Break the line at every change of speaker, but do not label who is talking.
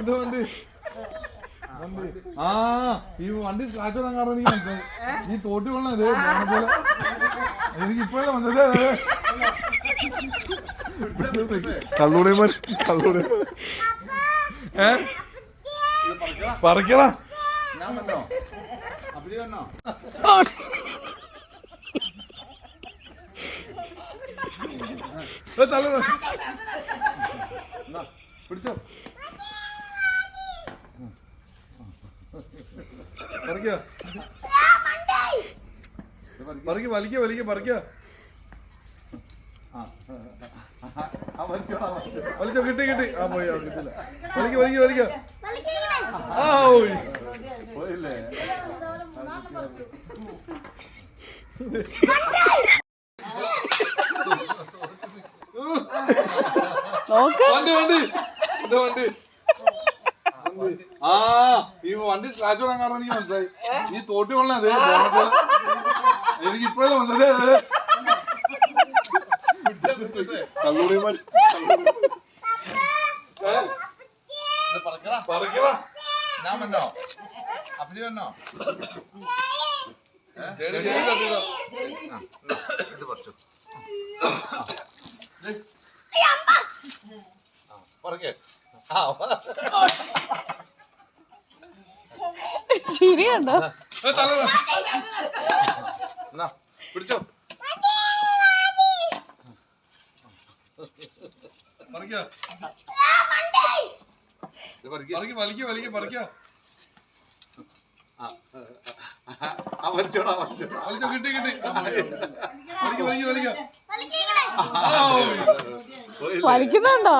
ഇത് വണ്ടി വണ്ടി. ആ ഈ വണ്ടി കാച്ചോടാൻ കാരണം എനിക്ക് മനസ്സിലായി ഈ തോട്ടി കൊള്ളാം ഇതേ പോലെ എനിക്ക് ഇപ്പോഴേ വന്നത്.
ഞാൻ വന്നോ അപ്പടി വന്നോ
ഏ, എന്നാ, പിടിച്ചോ. പറിക്ക. പറിക്ക വലിക്ക വലിക്ക പറിക്ക.
ആ. വലിച്ചോ.
കിട്ടി കിട്ടി. ആ പോയി കിട്ടില്ല. വലിക്ക വലിക്ക വലിക്ക. ആ ഓയ്
പോയില്ലേ?
വണ്ടി വണ്ടി. വണ്ടി വണ്ടി. ആ ഈ വണ്ടി സ്ക്രാച്ച് വിടാൻ കാരണം എനിക്ക് മനസ്സിലായി. ഈ തോട്ടി കൊള്ളാം അതെ എനിക്ക് ഇപ്പോഴേ മനസ്സിലായി
ഞാൻ വന്നോ. ഇത് പറിച്ചു.
പറിക്കേ.
ആ
ചിരി കണ്ടോ
ഏ, തല തല. എന്നാ, പിടിച്ചോ. പറിക്കോ
ഇത് പറിക്ക്.
പറിക്ക് വലിക്ക വലിക്ക പറിക്കോ
ആ വലിച്ചോടാ വലിച്ചോടാ
വലിച്ചോ കിട്ടി കിട്ടി വലിക്ക വലിക്ക വലിക്ക ആ, ഓയ്.
പോയില്ലേ
വലിക്കുന്നുണ്ടോ?